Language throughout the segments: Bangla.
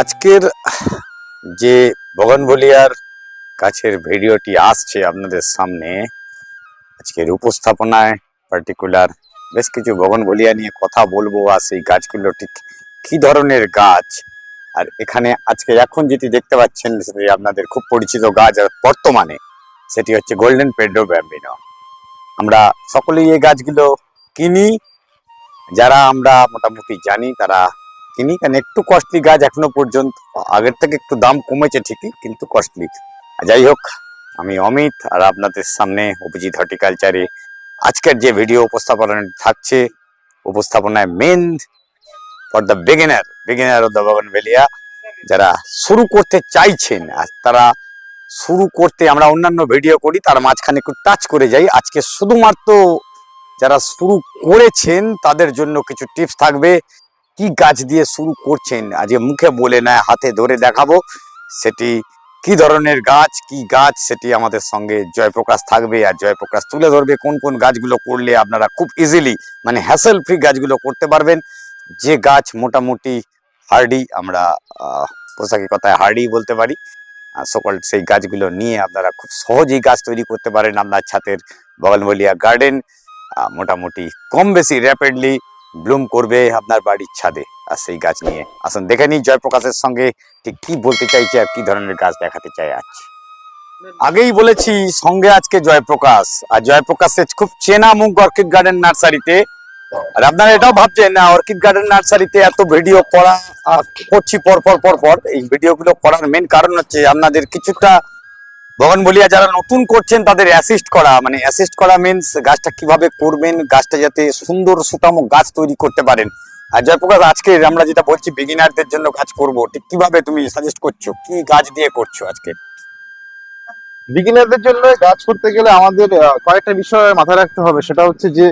আজকের যে বগনভলিয়ার কাছের ভিডিওটি আসছে আপনাদের সামনে, আজকের উপস্থাপনায় পার্টিকুলার বেশ কিছু বগনভলিয়া নিয়ে কথা বলব আর সেই গাছগুলো ঠিক কি ধরনের গাছ। আর এখানে আজকে এখন যেটি দেখতে পাচ্ছেন, সেটি আপনাদের খুব পরিচিত গাছ আর বর্তমানে সেটি হচ্ছে গোল্ডেন পেড্রো ব্যাম্বিনো আমরা সকলেই এই গাছগুলো কিনি যারা আমরা মোটামুটি জানি, তারা কিনি। কারণ একটু কস্টলি গাছ এখনও পর্যন্ত, আগের থেকে একটু দাম কমেছে ঠিকই, কিন্তু কস্টলি যাই হোক, আমি অমিত, আর আপনাদের সামনে অভিজিৎ হর্টিকালচারে আজকের যে ভিডিও উপস্থাপনা থাকছে, উপস্থাপনায় men for the beginner beginner of the ভেলিয়া যারা শুরু করতে চাইছেন, আর তারা শুরু করতে আমরা অন্যান্য ভিডিও করি, তার মাঝখানে একটু টাচ করে যাই। আজকে শুধুমাত্র যারা শুরু করেছেন, তাদের জন্য কিছু টিপস থাকবে। কি গাছ দিয়ে শুরু করছেন? আজকে মুখে বলে না, হাতে ধরে দেখাবো। সেটি কি ধরনের গাছ, কি গাছ, সেটি আমাদের সঙ্গে জয়প্রকাশ থাকবে। আর জয়প্রকাশ তুলে ধরবে কোন কোন গাছগুলো করলে আপনারা খুব ইজিলি মানে হ্যাসেল ফ্রি গাছগুলো করতে পারবেন। যে গাছ মোটামুটি হার্ডি আমরা পোশাকি কথায় হার্ডি বলতে পারি। সকল সেই গাছগুলো নিয়ে আপনারা খুব সহজেই গাছ তৈরি করতে পারেন আপনার ছাতের বগলবলিয়া গার্ডেন মোটামুটি কম বেশি র্যাপিডলি ব্লুম করবে আপনার বাড়ির ছাদে আর সেই গাছ নিয়ে। আসুন, দেখে নিই জয়প্রকাশের সঙ্গে ঠিক কি বলতে চাইছে আর কি ধরনের গাছ দেখাতে চাই আজ। আগেই বলেছি, সঙ্গে আজকে জয়প্রকাশ। আর জয়প্রকাশের খুব চেনা মুখ অর্কিড গার্ডেন নার্সারিতে। আর আপনারা এটাও ভাবছেন, না, অর্কিড গার্ডেন নার্সারিতে এত ভিডিও করা করছি পর পর পর পর। এই ভিডিওগুলো করার মেন কারণ হচ্ছে আপনাদের কিছুটা বগনবলিয়া যারা নতুন করছেন তাদের অ্যাসিস্ট করা মানে অ্যাসিস্ট করা মিনস গাছটা কীভাবে করবেন, গাছটা যাতে সুন্দর সুতামো গাছ তৈরি করতে পারেন। আর জয়প্রকাশ, আজকে আমরা যেটা বলছি বিগিনারদের জন্য গাছ করব, ঠিক কীভাবে তুমি সাজেস্ট করছ? কি গাছ দিয়ে করছ আজকে? বিগিনারদের জন্য গাছ করতে গেলে আমাদের কয়েকটা বিষয় মাথায় রাখতে হবে। সেটা হচ্ছে যে,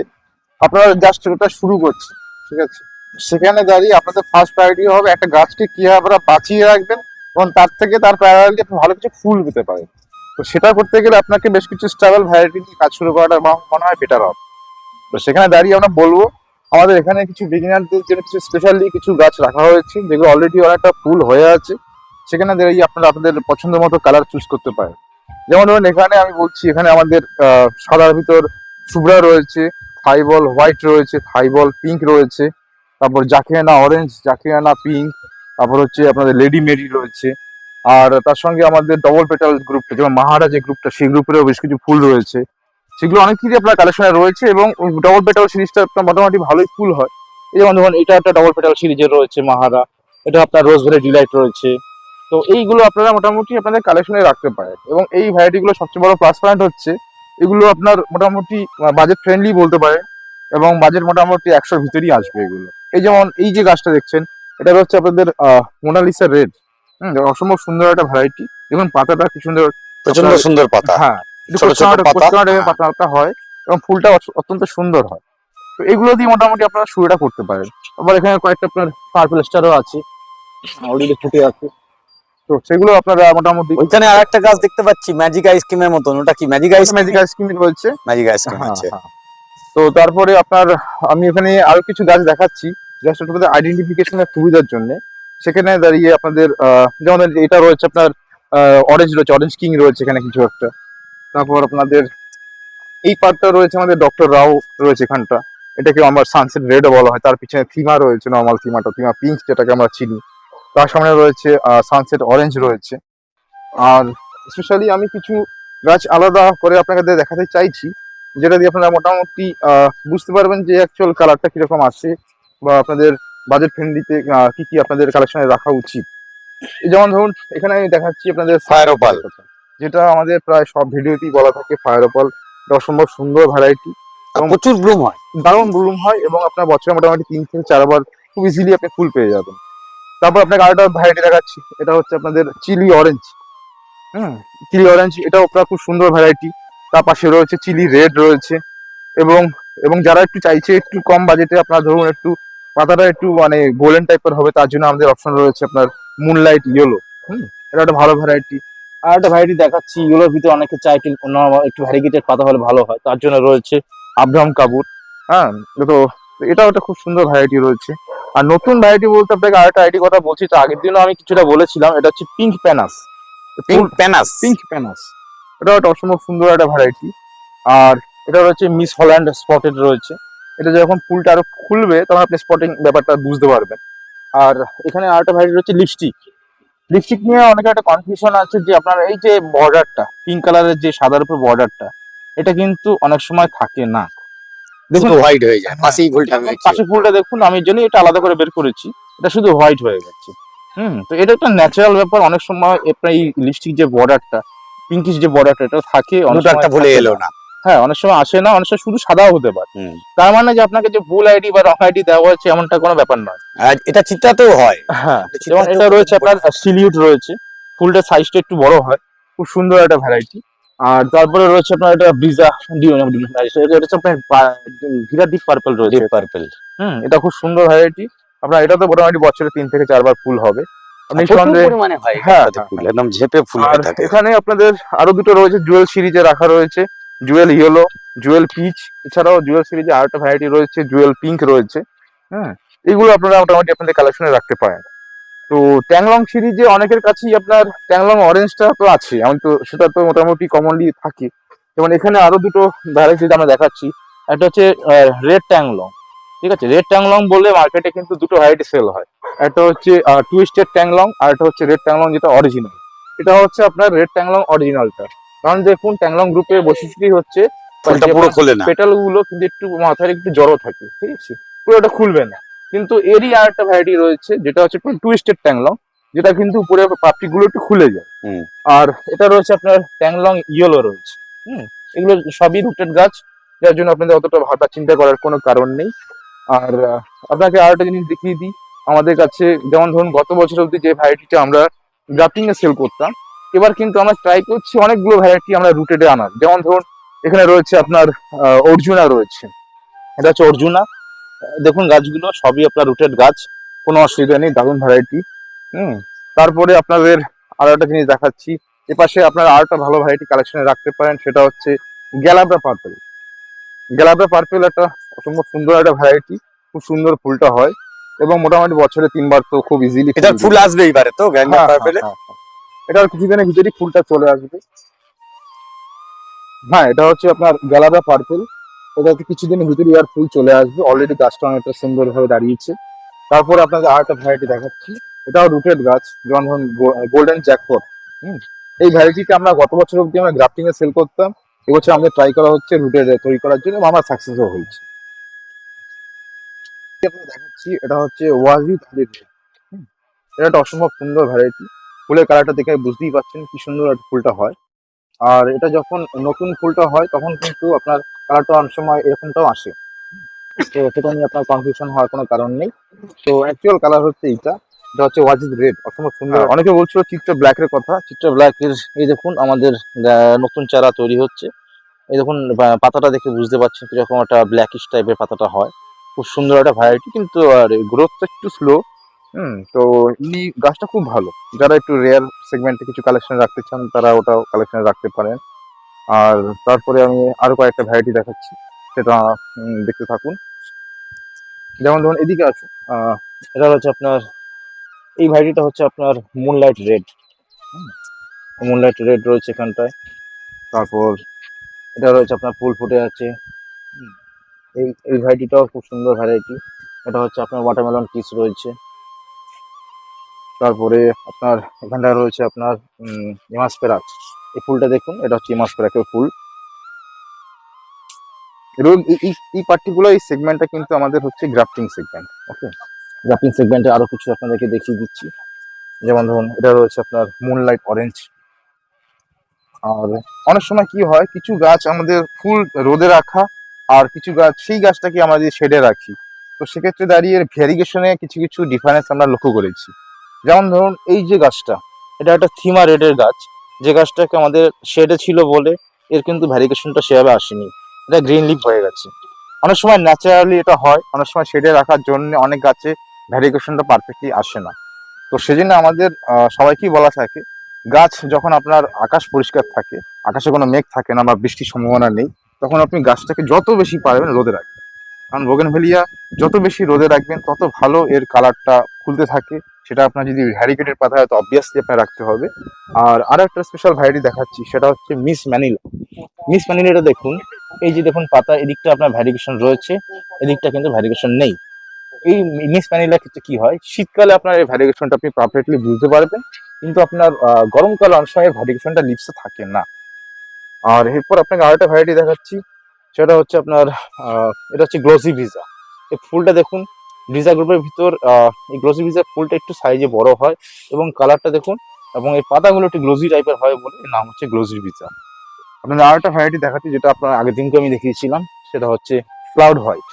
আপনারা জাস্ট ওটা শুরু করছে, ঠিক আছে? সেখানে দাঁড়িয়ে আপনাদের ফার্স্ট প্রায়োরিটি হবে একটা গাছকে কীভাবে বাঁচিয়ে রাখবেন এবং তার থেকে তার প্রায়োরিটি ভালো কিছু ফুল পেতে পারেন। তো সেটা করতে গেলে আপনাকে বেশ কিছু স্ট্রাগল ভ্যারাইটি নিয়ে কাজ শুরু করাটা মনে হয় বেটার হবে। তো সেখানে দাঁড়িয়ে আমরা বলব, আমাদের এখানে কিছু বিগিনারদের জন্য কিছু স্পেশালি কিছু গাছ রাখা হয়েছে, যেগুলো অলরেডি অনেকটা ফুল হয়ে আছে। সেখানে দাঁড়িয়ে আপনারা আপনাদের পছন্দ মতো কালার চুজ করতে পারেন। যেমন ধরুন, এখানে আমি বলছি, এখানে আমাদের সাদার ভিতর শুভ্রা রয়েছে থাইবল হোয়াইট রয়েছে থাইবল পিঙ্ক রয়েছে, তারপর জাকিয়ানা অরেঞ্জ জাকিয়ানা পিঙ্ক তারপর হচ্ছে আপনাদের লেডি মেরি রয়েছে। আর তার সঙ্গে আমাদের ডবল পেটাল গ্রুপটা যেমন মাহারা যে গ্রুপটা সেই গ্রুপেরও বেশ কিছু ফুল রয়েছে। সেগুলো অনেক কিছু আপনার কালেকশনে রয়েছে এবং ডবল পেটাল সিরিজটা আপনার মোটামুটি ভালোই ফুল হয়। এই যেমন ধরুন, এটা একটা ডবল পেটাল সিরিজের রয়েছে মাহারা, এটা আপনার রোজভেরি ডিলাইট রয়েছে। তো এইগুলো আপনারা মোটামুটি আপনাদের কালেকশনে রাখতে পারেন। এবং এই ভ্যারাইটিগুলো সবচেয়ে বড় প্লাস পয়েন্ট হচ্ছে, এগুলো আপনার মোটামুটি বাজেট ফ্রেন্ডলি বলতে পারেন এবং বাজেট মোটামুটি একশোর ভিতরেই আসবে এগুলো। এই যেমন, এই যে গাছটা দেখছেন, এটা হচ্ছে আপনাদের মোনালিসা রেড। হম অসম্ভব সুন্দর একটা ভ্যারাইটি এবং পাতাটা কি সুন্দর প্রচণ্ড সুন্দর পাতা। হ্যাঁ পাতাটা হয়। এবং ফুলটা অত্যন্ত সুন্দর হয়। তো এগুলো দিয়ে মোটামুটি আপনারা শুরুটা করতে পারেন। আবার এখানে কয়েকটা আপনার পার্পল স্টারও আছে অলরেডি ফুটে আছে। তো সেগুলো আপনারা মোটামুটি ওইখানে আর একটা গাছ দেখতে পাচ্ছি ম্যাজিক আইসক্রিমের মতন। ওটা কি magic ice magic ice cream বলছে। ম্যাজিক আইসক্রিম হ্যাঁ, আছে হ্যাঁ। তো তারপরে আপনার আমি এখানে আরও কিছু গাছ দেখাচ্ছি। জাস্ট আইডেন্টিফিকেশনের সুবিধার জন্য। সেখানে দাঁড়িয়ে আপনাদের যেমন এটা রয়েছে আপনার অরেঞ্জ রয়েছে অরেঞ্জ কিং রয়েছে এখানে কিছু একটা। তারপর আপনাদের এই পার্টটা রয়েছে আমাদের ডক্টর রাও রয়েছে এখানটা। এটাকে আমার সানসেট রেডও বলা হয়, তার পিছনে থিমা রয়েছে নর্মাল থিমাটা থিমা পিঙ্ক যেটাকে আমরা চিনি। তার সামনে রয়েছে সানসেট অরেঞ্জ রয়েছে। আর স্পেশালি আমি কিছু গাছ আলাদা করে আপনাদের দেখাতে চাইছি, যেটা দিয়ে আপনারা মোটামুটি বুঝতে পারবেন যে অ্যাকচুয়াল কালারটা কীরকম আসে বা আপনাদের বাজেট ফ্রেন্ডলিতে কি কি আপনাদের কালেকশনে রাখা উচিত? এই যেমন ধরুন এখানে আমি দেখাচ্ছি আপনাদের Fire opal। যেটা আমাদের প্রায় সব ভিডিওতেই বলা থাকে ফায়ার অপাল অসম্ভব সুন্দর ভ্যারাইটি আর প্রচুর ব্লুম হয়। দারুণ ব্লুম হয় এবং আপনার বছরে মোটামুটি তিন থেকে চারবার খুব ইজিলি আপনি ফুল পেয়ে যাবেন। তারপর আপনাকে আরেকটা ভ্যারাইটি দেখাচ্ছি এটা হচ্ছে আপনাদের চিলি অরেঞ্জ হুম চিলি অরেঞ্জ এটাও আপনার খুব সুন্দর ভ্যারাইটি তার পাশে রয়েছে চিলি রেড রয়েছে। এবং এবং যারা একটু চাইছে একটু কম বাজেটে আপনার ধরুন একটু পাতাটা একটু মানে গোল্ডেন টাইপের হবে তার জন্য আমাদের অপশন রয়েছে আপনার মুনলাইট ইয়েলো হুম? এটা একটা ভালো ভ্যারাইটি আর একটা ভ্যারাইটি দেখাচ্ছি ইয়েলোর ভিতরে অনেকে চাই একটু একটু ভ্যারিগেটেড পাতা হলে ভালো হয় তার জন্য রয়েছে আব্রাহাম কাপুর হ্যাঁ তো তো এটাও একটা খুব সুন্দর ভ্যারাইটি রয়েছে। আর নতুন ভ্যারাইটি বলতে আপনাকে আরেকটা আইডি কথা বলছি তো আগের দিনও আমি কিছুটা বলেছিলাম এটা হচ্ছে pink pentas pink pentas pink pentas এটাও একটা অসম্ভব সুন্দর একটা ভ্যারাইটি আর এটা রয়েছে মিস হল্যান্ড স্পটেড রয়েছে। এটা যখন ফুলটা আরও খুলবে তখন আপনি স্পটিং ব্যাপারটা বুঝতে পারবেন। আর এখানে আরেকটা ভ্যারাইটি হচ্ছে লিপস্টিক লিপস্টিক নিয়ে অনেকের একটা কনফিউশন আছে যে আপনার এই যে বর্ডারটা পিঙ্ক কালারের যে সাদার উপর বর্ডারটা এটা কিন্তু অনেক সময় থাকে না। দেখুন হোয়াইট হয়ে যায় পাশেই ফুলটা যেমন পাশে ফুলটা দেখুন আমি এর জন্য এটা আলাদা করে বের করেছি। এটা শুধু হোয়াইট হয়ে গেছে। হুম তো এটা একটা ন্যাচারাল ব্যাপার। অনেক সময় আপনার এই লিপস্টিক যে বর্ডারটা পিঙ্কিশ যে বর্ডারটা এটা থাকে অনেক ভুলে এলো না। হ্যাঁ অনেক সময় আসে না অনেক সময় শুধু সাদাও হতে পারে। তার মানে যে আপনাকে যে ভুল আইডি বা রং আইডি দেওয়া হয়েছে এমনটা কোনো ব্যাপার নয়। আর এটা চিত্রাতেও হয়। হ্যাঁ এটা যেমন এটা রয়েছে আপনার সিলিউট রয়েছে। ফুলটার সাইজটা একটু বড় হয়। খুব সুন্দর একটা ভ্যারাইটি আর তারপরে রয়েছে আপনার এটা ব্রিজা এটা হচ্ছে আপনার ভিরা ডিপ পার্পল রয়েছে। ডিপ পার্পল হুম এটা খুব সুন্দর ভ্যারাইটি আপনার এটা তো মোটামুটি বছরে তিন থেকে চারবার ফুল হবে। হ্যাঁ, একদম ঝেপে ফুল থাকে। এখানে আপনাদের আরও দুটো রয়েছে জুয়েল সিরিজে রাখা রয়েছে। জুয়েল ইয়েলো জুয়েল পিচ এছাড়াও জুয়েল সিরিজে আরেকটা ভ্যারাইটি রয়েছে জুয়েল পিঙ্ক রয়েছে হ্যাঁ? এগুলো আপনারা মোটামুটি আপনাদের কালেকশনে রাখতে পারেন। তো ট্যাংলং সিরিজে অনেকের কাছেই আপনার ট্যাংলং অরেঞ্জটা তো আছে, আমি তো সেটা তো মোটামুটি কমনলি থাকে। যেমন এখানে আরও দুটো ভ্যারাইটি আমরা দেখাচ্ছি, একটা হচ্ছে রেড ট্যাংলং ঠিক আছে? রেড ট্যাংলং বলে মার্কেটে কিন্তু দুটো ভ্যারাইটি সেল হয়। একটা হচ্ছে টুইস্টেড ট্যাংলং আর একটা হচ্ছে রেড ট্যাংলং যেটা অরিজিনাল এটা হচ্ছে আপনার রেড ট্যাংলং অরিজিনালটা কারণ দেখুন ট্যাংলং গ্রুপের বৈশিষ্ট্যই হচ্ছে ফুলটা পুরো খোলে না। পেটালগুলো কিন্তু একটু মাথায় একটু জড়ো থাকে ঠিক আছে? পুরো ওটা খুলবে না। কিন্তু এরই আর একটা ভ্যারাইটি রয়েছে যেটা হচ্ছে টুইস্টেড ট্যাংলং যেটা কিন্তু উপরে পাপড়ি গুলো একটু খুলে যায়। হুম। আর এটা রয়েছে আপনার ট্যাংলং ইয়েলো রয়েছে হুম? এগুলো সবই রুটেড গাছ যার জন্য আপনাদের অতটা ভাবা চিন্তা করার কোনো কারণ নেই। আর আপনাকে আর একটা জিনিস দেখিয়ে দিই। আমাদের কাছে যেমন ধরুন গত বছর অবধি যে ভ্যারাইটিটা আমরা গ্রাফটিং এ সেল করতাম এবার কিন্তু আমরা ট্রাই করছি অনেকগুলো ভ্যারাইটি আমরা রুটেডে আনার। যেমন ধরুন এখানে রয়েছে আপনার অর্জুনা রয়েছে। এটা হচ্ছে অর্জুনা। দেখুন গাছগুলো সবই আপনার রুটেড গাছ কোনো অসুবিধা নেই দারুণ ভ্যারাইটি হুম। তারপরে আপনাদের আরও একটা জিনিস দেখাচ্ছি। এপাশে আপনারা আর একটা ভালো ভ্যারাইটি কালেকশনে রাখতে পারেন সেটা হচ্ছে গ্যালাব্রা পার্পেল গ্যালাব্রা পার্পেল একটা অসম্ভব সুন্দর একটা ভ্যারাইটি খুব সুন্দর ফুলটা হয় এবং মোটামুটি বছরে তিনবার তো খুব ইজিলি এটা ফুল আসবে এবারে তো গ্যাংটা হ্যাঁ, পার্পেলে এটা কিছুদিনের ভিতরেই ফুলটা চলে আসবে। হ্যাঁ এটা হচ্ছে আপনার গ্যালাদা পার্পল এটাতে কিছুদিনের ভিতরে আর ফুল চলে আসবে। অলরেডি গাছটা অনেকটা সুন্দর ভাবে দাঁড়িয়েছে। তারপর আপনাদের আরেকটা ভ্যারাইটি দেখাচ্ছি। এটাও রুটেড গাছ, যেমন ধরুন গোল্ডেন জ্যাকপট হুম? এই ভ্যারাইটিটা আমরা গত বছর অব্দি আমরা গ্রাফটিং এ সেল করতাম। এবছর আমাদের ট্রাই করা হচ্ছে রুটেড তৈরি করার জন্য আমার সাকসেসও হয়েছে। দেখাচ্ছি, এটা হচ্ছে ওয়াজি তাদের এটা একটা অসম্ভব সুন্দর ভ্যারাইটি ফুলের কালারটা দেখে বুঝতেই পারছেন কি সুন্দর একটা ফুলটা হয়। আর এটা যখন নতুন ফুলটা হয় তখন কিন্তু আপনার কালারটা অনেক সময় এরকমটাও আসে। তো সেটা নিয়ে আপনার কনফিউশন হওয়ার কোনো কারণ নেই। তো অ্যাকচুয়াল কালার হচ্ছে এইটা। এটা হচ্ছে ওয়াজ ওয়াজিদ রেড অসম্ভব সুন্দর। হ্যাঁ। অনেকে বলছিল চিত্র ব্ল্যাক এর কথা। চিত্র ব্ল্যাক এর এই দেখুন আমাদের নতুন চারা তৈরি হচ্ছে। এই দেখুন পাতাটা দেখে বুঝতে পারছেন কীরকম একটা ব্ল্যাকিশ টাইপের পাতাটা হয়। খুব সুন্দর একটা ভ্যারাইটি কিন্তু আর গ্রোথটা একটু স্লো হুম, তো এমনি গাছটা খুব ভালো। যারা একটু রেয়ার সেগমেন্টে কিছু কালেকশন রাখতে চান, তারা ওটাও কালেকশনে রাখতে পারেন। আর তারপরে আমি আরও কয়েকটা ভ্যারাইটি দেখাচ্ছি, সেটা দেখতে থাকুন। যেমন ধরুন, এদিকে আছে এটা হচ্ছে আপনার, এই ভ্যারাইটিটা হচ্ছে আপনার মুনলাইট রেড মুনলাইট রেড রয়েছে এখানটায়। তারপর এটা রয়েছে আপনার ফুল ফুটে আছে। এই এই ভ্যারাইটিটাও খুব সুন্দর ভ্যারাইটি এটা হচ্ছে আপনার ওয়াটারমেলন পিস রয়েছে। তারপরে আপনার এখানটা রয়েছে আপনার ইমাসপেরাক এই ফুলটা দেখুন, এটা হচ্ছে ইমাসপেরাকের ফুল। এবং এই- পার্টিকুলার এই সেগমেন্টটা কিন্তু আমাদের হচ্ছে গ্রাফটিং সেগমেন্ট ওকে গ্রাফটিং সেগমেন্টে আরও কিছু আপনাদেরকে দেখিয়ে দিচ্ছি। যেমন ধরুন, এটা রয়েছে আপনার মুনলাইট অরেঞ্জ আর অনেক সময় কি হয়, কিছু গাছ আমাদের ফুল রোদে রাখা, আর কিছু গাছ, সেই গাছটাকে আমরা যদি শেডে রাখি, তো সেক্ষেত্রে দাঁড়িয়ে ভ্যারিগেশনে কিছু কিছু ডিফারেন্স আমরা লক্ষ্য করেছি। যেমন ধরুন এই যে গাছটা, এটা একটা থিমা রেডের গাছ। যে গাছটাকে আমাদের শেডে ছিল বলে এর কিন্তু ভ্যারিকেশনটা সেভাবে আসেনি। এটা গ্রিন লিপ হয়ে গেছে। অনেক সময় ন্যাচারালি এটা হয়, অনেক সময় শেডে রাখার জন্য অনেক গাছে ভ্যারিগেশনটা পারফেক্টলি আসে না। তো সেজন্য আমাদের সবাইকেই বলা থাকে, গাছ যখন আপনার আকাশ পরিষ্কার থাকে, আকাশে কোনো মেঘ থাকে না বা বৃষ্টির সম্ভাবনা নেই, তখন আপনি গাছটাকে যত বেশি পারবেন রোদে রাখবেন। কারণ বোগেনভেলিয়া যত বেশি রোদে রাখবেন, তত ভালো এর কালারটা খুলতে থাকে। সেটা আপনার যদি ভ্যারিকেটের পাতা হয় তো অবভিয়াসলি আপনার রাখতে হবে। আর আর একটা স্পেশাল ভ্যারাইটি দেখাচ্ছি, সেটা হচ্ছে মিস ম্যানিলা মিস ম্যানিলাটা দেখুন, এই যে দেখুন পাতা এদিকটা আপনার ভ্যারিগেশন রয়েছে, এদিকটা কিন্তু ভ্যারিগেশন নেই। এই মিস ম্যানিলা ক্ষেত্রে কি হয়, শীতকালে আপনার এই ভ্যারিগেশনটা আপনি পারফেক্টলি বুঝতে পারবেন, কিন্তু আপনার গরমকালে অনেক সময় ভ্যারিগেশনটা লিপসে থাকে না। আর এরপর আপনাকে আরেকটা ভ্যারাইটি দেখাচ্ছি, সেটা হচ্ছে আপনার এটা হচ্ছে গ্লোজি ভিজা এই ফুলটা দেখুন ভিজা গ্রুপের ভিতর এই গ্লোসি ভিজা ফুলটা একটু সাইজে বড় হয় এবং কালারটা দেখুন, এবং এই পাতাগুলো একটু গ্লোসি টাইপের হয় বলে এর নাম হচ্ছে গ্লোসি ভিজা আপনাদের আরেকটা ভ্যারাইটি দেখাচ্ছি, যেটা আপনার আগের দিনকে আমি দেখিয়েছিলাম, সেটা হচ্ছে ক্লাউড হোয়াইট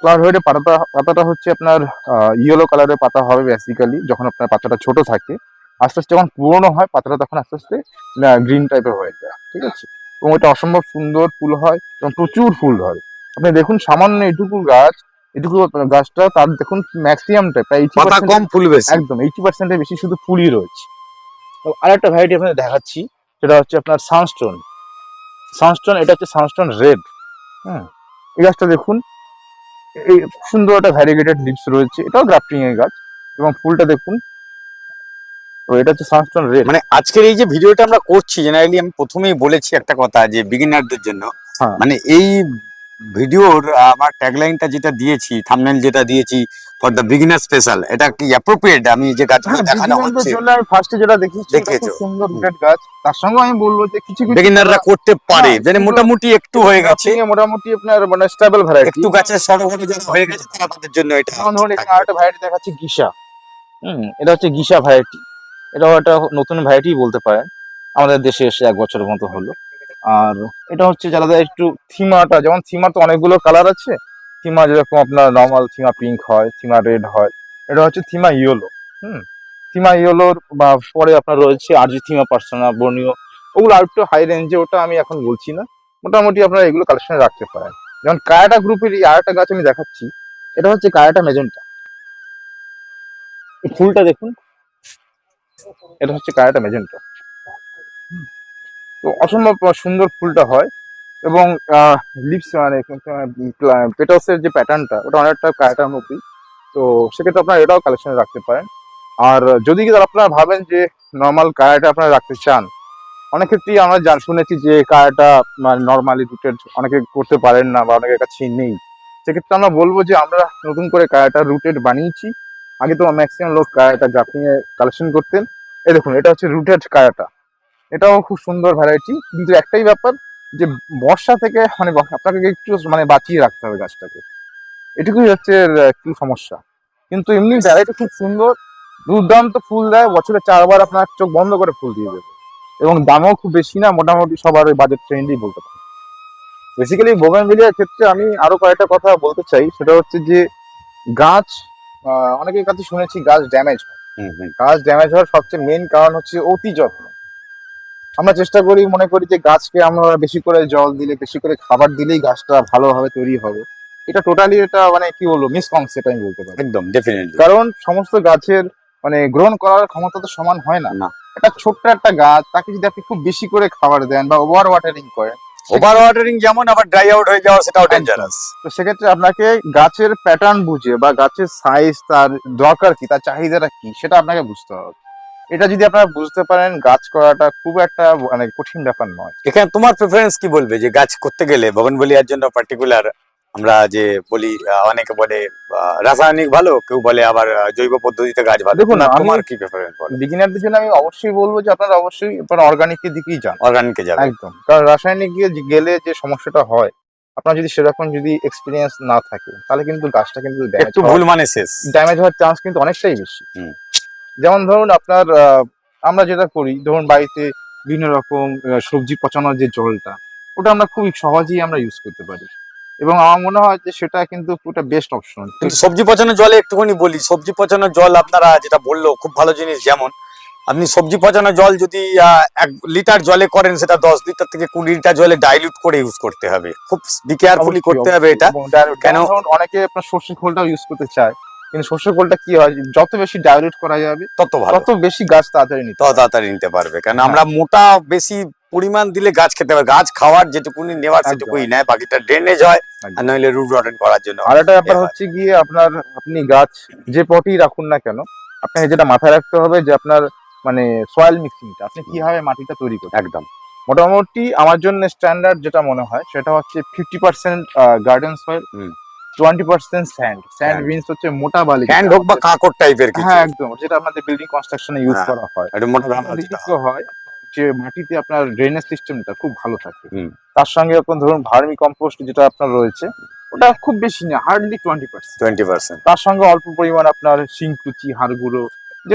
ক্লাউড হোয়াইটের পাতাটা পাতাটা হচ্ছে আপনার ইয়েলো কালারের পাতা হবে বেসিক্যালি যখন আপনার পাতাটা ছোট থাকে। আস্তে আস্তে যখন পুরনো হয়, পাতাটা তখন আস্তে আস্তে গ্রিন টাইপের হয়ে যায়, ঠিক আছে? এবং এটা অসম্ভব সুন্দর ফুল হয় এবং প্রচুর ফুল ধরে। আপনি দেখুন, সামান্য এটুকু গাছ এটুকু গাছটা তার দেখুন ম্যাক্সিমামটা প্রায় পাতা কম ফুল বেশি। একদম এইটি পার্সেন্টের বেশি শুধু ফুলই রয়েছে। তো আরেকটা ভ্যারাইটি আপনাদের দেখাচ্ছি সেটা হচ্ছে আপনার সানস্টোন সানস্টোন এটা হচ্ছে সানস্টোন রেড হ্যাঁ এই গাছটা দেখুন এই সুন্দর একটা ভ্যারিগেটেড লিভস রয়েছে এটাও গ্রাফটিং এর গাছ এবং ফুলটা দেখুন তো এটা হচ্ছে সানস্টোন রেড মানে আজকের এই যে ভিডিওটা আমরা করছি জেনারেলি আমি প্রথমেই বলেছি একটা কথা যে বিগিনারদের জন্য। হ্যাঁ। মানে এই ভিডিওর আমার ট্যাগলাইনটা যেটা দিয়েছি থাম্বনেল যেটা দিয়েছি ফর দ্য বিগিনার স্পেশাল এটা কি অ্যাপ্রোপ্রিয়েট আমি যে গাছগুলো দেখানো হচ্ছে। আমি ফার্স্টে যেটা খুব দেখিয়েছো। সুন্দর গাছ। তার সঙ্গে আমি বলব যে কিছু কিছু বিগিনাররা করতে পারে হ্যাঁ, মানে মোটামুটি একটু হয়ে গেছে। মোটামুটি আপনার মানে স্টেবল ভ্যারাইটি একটু গাছের সরগরম যারা হয়ে গেছে তাদের জন্য এটা ধরুন এখানে আরেকটা ভ্যারাইটি দেখাচ্ছি গিসা। হুম এটা হচ্ছে গিসা ভ্যারাইটি এটাও একটা নতুন ভ্যারাইটি বলতে পারেন। আমাদের দেশে এসে এক বছরের মতো হলো। আর এটা হচ্ছে যারা একটু থিমাটা, যেমন থিমার তো অনেকগুলো কালার আছে। থিমা যেরকম আপনার নর্মাল থিমা পিঙ্ক হয়, থিমা রেড হয়, এটা হচ্ছে থিমা ইয়েলো হুম? থিমা ইয়েলোর বা পরে আপনার রয়েছে আরজি থিমা পার্সোনা বর্ণীয় ওগুলো আর একটু হাই রেঞ্জে ওটা আমি এখন বলছি না। মোটামুটি আপনারা এগুলো কালেকশনে রাখতে পারেন। যেমন কায়াটা গ্রুপের এই আরেকটা গাছ আমি দেখাচ্ছি, এটা হচ্ছে কায়াটা মেজেন্টা ফুলটা দেখুন, এটা হচ্ছে কায়াটা মেজেন্টা তো অসম্ভব সুন্দর ফুলটা হয় এবং লিপস মানে পেটাসের যে প্যাটার্নটা, ওটা অনেকটা কায়াটার মতোই তো সেক্ষেত্রে আপনারা এটাও কালেকশনে রাখতে পারেন। আর যদি আপনারা ভাবেন যে নর্মাল কায়াটা আপনারা রাখতে চান, অনেক ক্ষেত্রেই আমরা জান শুনেছি যে কায়াটা মানে নর্মালি রুটেড অনেকে করতে পারেন না বা অনেকের কাছেই নেই। সেক্ষেত্রে আমরা বলব যে আমরা নতুন করে কায়াটা রুটেড বানিয়েছি। আগে তো ম্যাক্সিমাম লোক কায়াটা এ কালেকশন করতেন। এই দেখুন, এটা হচ্ছে রুটেড কায়াটা এটাও খুব সুন্দর ভ্যারাইটি কিন্তু একটাই ব্যাপার যে বর্ষা থেকে মানে আপনাকে একটু মানে বাঁচিয়ে রাখতে হবে গাছটাকে। এটুকুই হচ্ছে একটু সমস্যা। কিন্তু এমনি ভ্যারাইটি খুব সুন্দর দুর্দান্ত ফুল দেয় বছরে চারবার আপনার চোখ বন্ধ করে ফুল দিয়ে দেবে। এবং দামও খুব বেশি না মোটামুটি সবার ওই বাজেট ট্রেন্ডই বলতে পারেন। বেসিক্যালি বোগানভিলিয়ার ক্ষেত্রে আমি আরও কয়েকটা কথা বলতে চাই সেটা হচ্ছে যে গাছ আহ, অনেকের কাছে শুনেছি গাছ ড্যামেজ হয়। গাছ ড্যামেজ হওয়ার সবচেয়ে মেন কারণ হচ্ছে অতি যত্ন। আমরা চেষ্টা করি মনে করি যে গাছকে আমরা বেশি করে জল দিলে বেশি করে খাবার দিলেই গাছটা ভালোভাবে তৈরি হবে। এটা টোটালি এটা মানে কি বলব মিসকনসেপ্ট আমি বলতে পারি। একদম ডেফিনেটলি কারণ সমস্ত গাছের মানে গ্রহণ করার ক্ষমতা তো সমান হয় না। না। একটা ছোট্ট একটা গাছ তাকে যদি আপনি খুব বেশি করে খাবার দেন বা ওভার ওয়াটারিং করেন ওভার ওয়াটারিং যেমন আবার ড্রাই আউট হয়ে যাওয়া সেটাও ডেঞ্জারাস তো সেক্ষেত্রে আপনাকে গাছের প্যাটার্ন বুঝে বা গাছের সাইজ তার দরকার কি তার চাহিদাটা কি সেটা আপনাকে বুঝতে হবে। এটা যদি আপনারা বুঝতে পারেন গাছ করাটা খুব একটা মানে কঠিন ব্যাপার নয়। এখানে তোমার প্রেফারেন্স কি বলবে? যে গাছ করতে গেলে বগনবলিয়ার জন্য পার্টিকুলার আমরা যে বলি অনেকে বলে রাসায়নিক ভালো কেউ বলে আবার জৈব পদ্ধতিতে গাছ ভালো। দেখুন, না আমি- তোমার কি প্রেফারেন্স বলো? বিগিনারদের জন্য আমি অবশ্যই বলব যে আপনারা অবশ্যই আপনারা অর্গানিকের দিকেই যান। অর্গানিকে যাবে। একদম। কারণ রাসায়নিক গেলে যে সমস্যাটা হয় আপনার যদি সেরকম যদি এক্সপিরিয়েন্স না থাকে তাহলে কিন্তু গাছটা কিন্তু একটু ভুল মানে শেষ। ড্যামেজ হওয়ার চান্স কিন্তু অনেকটাই বেশি। হুম। যেমন ধরুন আপনার আহ, আমরা যেটা করি ধরুন বাড়িতে বিভিন্ন রকম সবজি পচানোর যে জলটা ওটা আমরা খুবই সহজেই আমরা ইউজ করতে পারি। এবং আমার মনে হয় যে সেটা কিন্তু একটা বেস্ট অপশন কিন্তু সবজি পচানোর জলে একটুখানি বলি সবজি পচানোর জল আপনারা যেটা বলল খুব ভালো জিনিস যেমন আপনি সবজি পচানোর জল যদি আহ, এক লিটার জলে করেন সেটা দশ লিটার থেকে কুড়ি লিটার জলে ডাইলিউট করে ইউজ করতে হবে। খুব বি কেয়ারফুলি করতে হবে এটা। কেন- কেন অনেকে আপনার সর্ষে খোলটাও ইউজ করতে চায়। কিন্তু সর্ষে খোলটা কি হয়? যত বেশি ডাইলুট করা যাবে তত ভালো। তত বেশি গাছ তাড়াতাড়ি নিতে তত তাড়াতাড়ি নিতে পারবে কারণ আমরা মোটা বেশি পরিমাণ দিলে গাছ খেতে হবে গাছ খাওয়ার যেটুকুনি নেওয়ার। সেটুকুই নেয় বাকিটা ড্রেনেজ হয় আর নইলে রুট রটেন করার জন্য আর একটা ব্যাপার হচ্ছে গিয়ে আপনার আপনি গাছ যে পটেই রাখুন না কেন আপনাকে যেটা মাথায় রাখতে হবে যে আপনার মানে সয়েল মিক্সিংটা আপনি কীভাবে মাটিটা তৈরি করবেন একদম। মোটামুটি আমার জন্য স্ট্যান্ডার্ড যেটা মনে হয় সেটা হচ্ছে fifty percent garden soil. Twenty percent sand sand. Means হচ্ছে মোটা বালি হ্যান্ড হোক বা কাঁকড় টাইপের কিছু হ্যাঁ একদম যেটা আমাদের বিল্ডিং কনস্ট্রাকশনে ইউজ। করা হয় এটা মোটা হয় যে মাটিতে আপনার ড্রেনেজ সিস্টেমটা খুব ভালো থাকে। তার সঙ্গে আপনার ধরুন ভার্মি কম্পোস্ট যেটা আপনার রয়েছে ওটা খুব বেশি না hardly twenty percent twenty percent তার সঙ্গে অল্প পরিমাণ আপনার শিংকুচি হাড় গুঁড়ো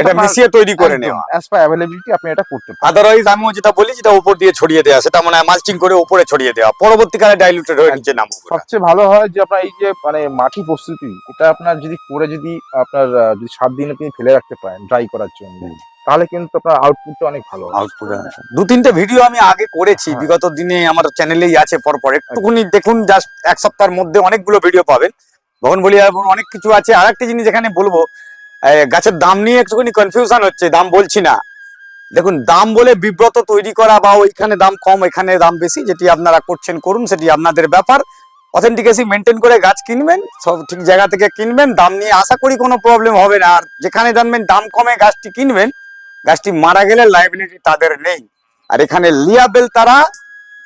এটা মিশিয়ে তৈরি করে নেওয়া। অ্যাজ পার অ্যাভেলেবিলিটি আপনি এটা করতে পারেন। আদারওয়াইজ আমিও যেটা বলি যেটা উপর দিয়ে ছড়িয়ে দেওয়া সেটা মানে মালচিং করে উপরে ছড়িয়ে দেওয়া। পরবর্তীকালে ডাইলুটেড হয়ে নিচে নামবে সবচেয়ে ভালো হয় যে আপনার এই যে মানে মাটি প্রস্তুতি এটা আপনার যদি করে যদি আপনার যদি সাত দিন আপনি ফেলে রাখতে পারেন ড্রাই করার জন্য তাহলে কিন্তু আপনার আউটপুটটা অনেক ভালো আউটপুট দু তিনটে ভিডিও আমি আগে করেছি হ্যাঁ। বিগত দিনে আমার চ্যানেলেই আছে পরপর। একটুকুনি দেখুন জাস্ট এক সপ্তাহের মধ্যে অনেকগুলো ভিডিও পাবেন। ভবন বলি অনেক কিছু আছে। আর একটা জিনিস এখানে বলব গাছের দাম নিয়ে একটুখানি কনফিউশন হচ্ছে, দাম বলছি না। দেখুন, দাম বলে বিব্রত তৈরি করা বা ওইখানে দাম কম এখানে দাম বেশি, যেটি আপনারা করছেন, করুন, সেটি আপনাদের ব্যাপার। অথেন্টিকেসি মেনটেন করে গাছ কিনবেন, সব ঠিক জায়গা থেকে কিনবেন, দাম নিয়ে আশা করি কোনো প্রবলেম হবে না। আর যেখানে জানবেন দাম কমে গাছটি কিনবেন, গাছটি মারা গেলে লাইবিলিটি তাদের নেই। আর এখানে লিয়াবেল তারা,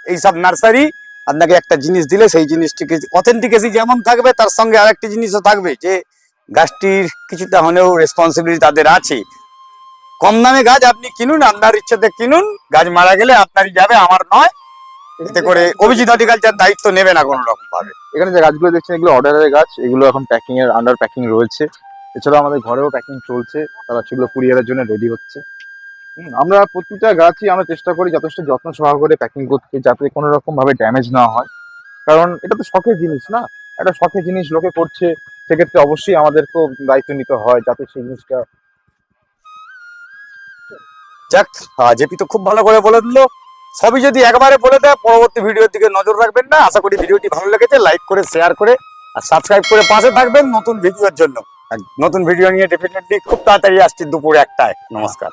এইসব নার্সারি, আপনাকে একটা জিনিস দিলে সেই জিনিসটিকে অথেন্টিকেসি যেমন থাকবে, তার সঙ্গে আরেকটি জিনিসও থাকবে, যে গাছটির কিছুটা হলেও রেসপন্সিবিলিটি তাদের আছে। কম দামে গাছ আপনি কিনুন, আপনার ইচ্ছাতে কিনুন, গাছ মারা গেলে আপনারই যাবে, আমার নয়। এতে করে অভিজিৎ হর্টিকালচার দায়িত্ব নেবে না কোনো রকম ভাবে এখানে যে গাছগুলো দেখছেন, এগুলো অর্ডারের গাছ, এগুলো এখন প্যাকিং এর আন্ডার প্যাকিং রয়েছে। এছাড়াও আমাদের ঘরেও প্যাকিং চলছে, তারা সেগুলো কুরিয়ারের জন্য রেডি হচ্ছে। আমরা প্রতিটা গাছই আমরা চেষ্টা করি যথেষ্ট যত্ন সহকারে প্যাকিং করতে, যাতে কোনো রকম ভাবে ড্যামেজ না হয়। কারণ এটা তো শখের জিনিস না? একটা শখের জিনিস লোকে করছে সেক্ষেত্রে অবশ্যই আমাদেরকেও দায়িত্ব নিতে হয় যাতে সেই জিনিসটা যাক জেপি তো খুব ভালো করে বলে দিল। সবই যদি একবারে বলে দেয়, পরবর্তী ভিডিওর দিকে নজর রাখবেন না। আশা করি ভিডিওটি ভালো লেগেছে লাইক করে শেয়ার করে, আর সাবস্ক্রাইব করে পাশে থাকবেন নতুন ভিডিওর জন্য। নতুন ভিডিও নিয়ে ডেফিনেটলি খুব তাড়াতাড়ি আসছি দুপুর একটায়। নমস্কার।